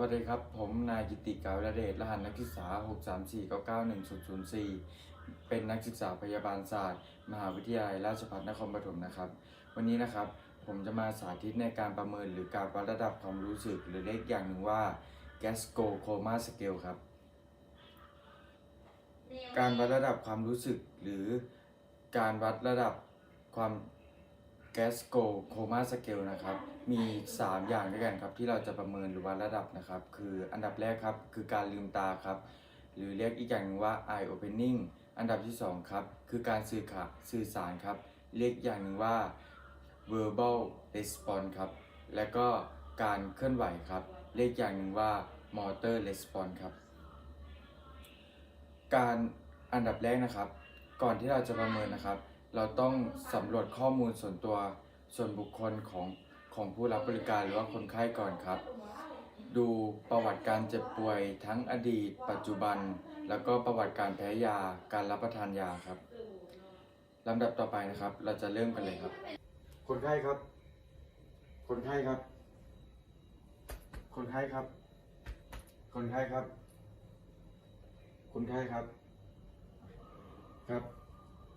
วัสดีครับ ผมนายกิติกาวรเดชรหัสนักศึกษา 634991004 เป็นนักศึกษาพยาบาลศาสตร์ มหาวิทยาลัยราชภัฏนครปฐมนะครับ วันนี้นะครับผมจะมาสาธิตในการประเมินหรือการวัดระดับความรู้สึกหรือเรียกอย่างหนึ่งว่า Gasco Coma Scale ครับ การวัดระดับความรู้สึกหรือการวัดระดับความ แกสโกโคมาสเกลนะครับ มี 3 อย่างด้วยกันครับที่เราจะประเมินหรือวัดระดับนะครับ คืออันดับแรกครับคือการลืมตาครับ หรือเรียกอีกอย่างหนึงว่า eye opening อันดับที่ 2 ครับ คือการสื่อขาสื่อสารครับ เรียกอีกอย่างหนึ่งว่า verbal response ครับ และก็การเคลื่อนไหวครับ เรียกอย่างหนึ่งว่า motor response ครับ การอันดับแรกนะครับ ก่อนที่เราจะประเมินนะครับ เราต้องสำรวจข้อมูลส่วนตัวส่วนบุคคลของของผู้รับบริการหรือว่าคนไข้ก่อนครับ ดูประวัติการเจ็บป่วยทั้งอดีต ปัจจุบัน แล้วก็ประวัติการแพ้ยาการรับประทานยาครับลำดับต่อไปนะครับ เราจะเริ่มกันเลยครับ คนไข้ครับ คนไข้ครับ คนไข้ครับ คนไข้ครับ คนไข้ครับ ครับ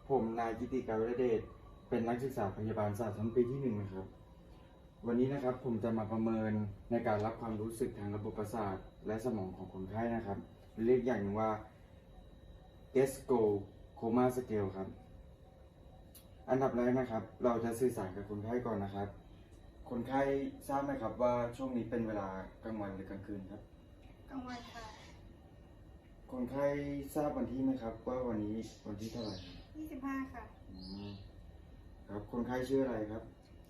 ผมนายกิติการวรเดช เป็นนักศึกษาพยาบาลศาสตร์ชั้นปีที่หนึ่งนะครับ วันนี้นะครับผมจะมาประเมินในการรับความรู้สึกทางระบบประสาท และสมองของคนไข้นะครับ เรียกอย่างหนึงว่า GESCO Coma Scale ครับ อันดับแรกนะครับ เราจะสื่อสารกับคนไข้ก่อนนะครับ คนไข้ทราบไหมครับว่าช่วงนี้เป็นเวลากลางวันหรือกลางคืนครับ กลางวันค่ะ คนไข้ทราบวันที่ไหมครับ ว่าวันนี้วันที่เท่าไหร่ 25ค่ะ อืมครับคนไข้ชื่ออะไรครับ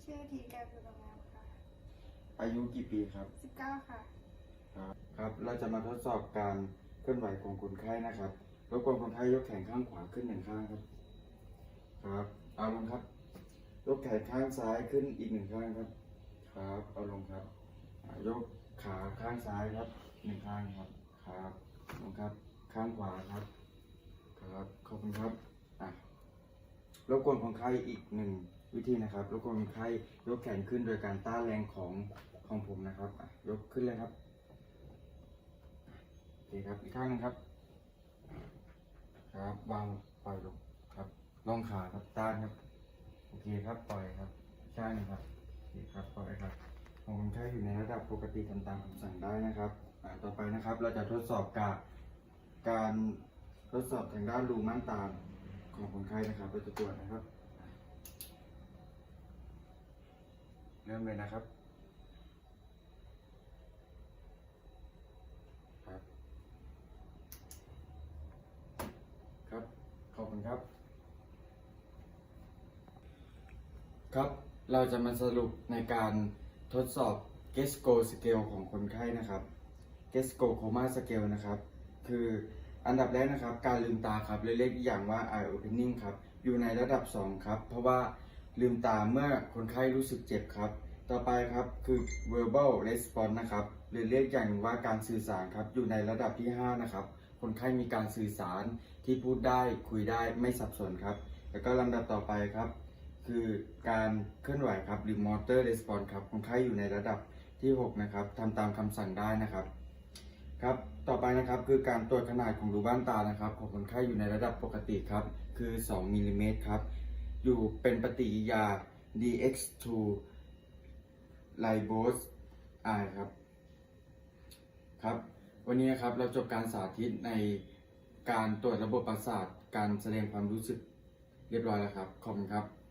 ชื่อทีการบุรงามค่ะอายุกี่ปีครับ19ค่ะ ครับครับ เราจะมาทดสอบการเคลื่อนไหวของคนไข้นะครับรบกวนคนไข้ยกแขนข้างขวาขึ้นหนึ่งข้างครับ ครับเอาลงครับ ยกแขนข้างซ้ายขึ้นอีกหนึ่งข้างครับ ครับเอาลงครับอ่ายกขาข้างซ้ายครับหนึ่งข้างครับ ครับลงครับ ข้างขวาครับ ครับขอบคุณครับอะ รบกวนคนไข้อีกหนึ่งวิธีนะครับ รบกวนคนไข้ยกแขนขึ้นโดยการต้านแรงของของผมนะครับยกขึ้นเลยครับโอเคครับอีกข้างหนึงครับ ครับวางปล่อยลงครับลองขาครับต้านครับโอเคครับปล่อยครับอีกข้างนึงครับโอเคครับปล่อยครับของคนไข้อยู่ในระดับปกติทำตามคำสั่งได้นะครับต่อไปนะครับเราจะทดสอบการการทดสอบทางด้านรูม่านตา ของคนไข้นะครับเราจะตรวจนะครับ เริ่มเลยนะครับครับ ครับ ขอบคุณครับ ครับเราจะมาสรุปในการทดสอบ GESCO Scale ของคนไข้นะครับ GESCO Coma Scale นะครับ คือ อันดับแรกนะครับ การลืมตาครับเรียกอีกอย่างว่า eye opening ครับอยู่ในระดับ 2 ครับ เพราะว่าลืมตาเมื่อคนไข้รู้สึกเจ็บครับ ต่อไปครับคือ verbal response นะครับหรือเรียกอย่างหนึ่งว่าการสื่อสารครับอยู่ในระดับที่ 5 นะครับ คนไข้มีการสื่อสารที่พูดได้คุยได้ไม่สับสนครับ แล้วก็ลำดับต่อไปครับ คือการเคลื่อนไหวครับหรือ motor response ครับคนไข้อยู่ในระดับที่ 6 นะครับทำตามคำสั่งได้นะครับ ครับ ต่อไปนะครับคือการตรวจขนาดของรูบ้านตานะครับ ของคนไข้อยู่ในระดับปกติครับ คือ 2มิลลิเมตรครับ อยู่เป็นปฏิกิริยา DX2 ribose I ครับ ครับ วันนี้นะครับเราจบการสาธิตในการตรวจระบบประสาท การแสดงความรู้สึกเรียบร้อยแล้วครับ ขอบคุณครับ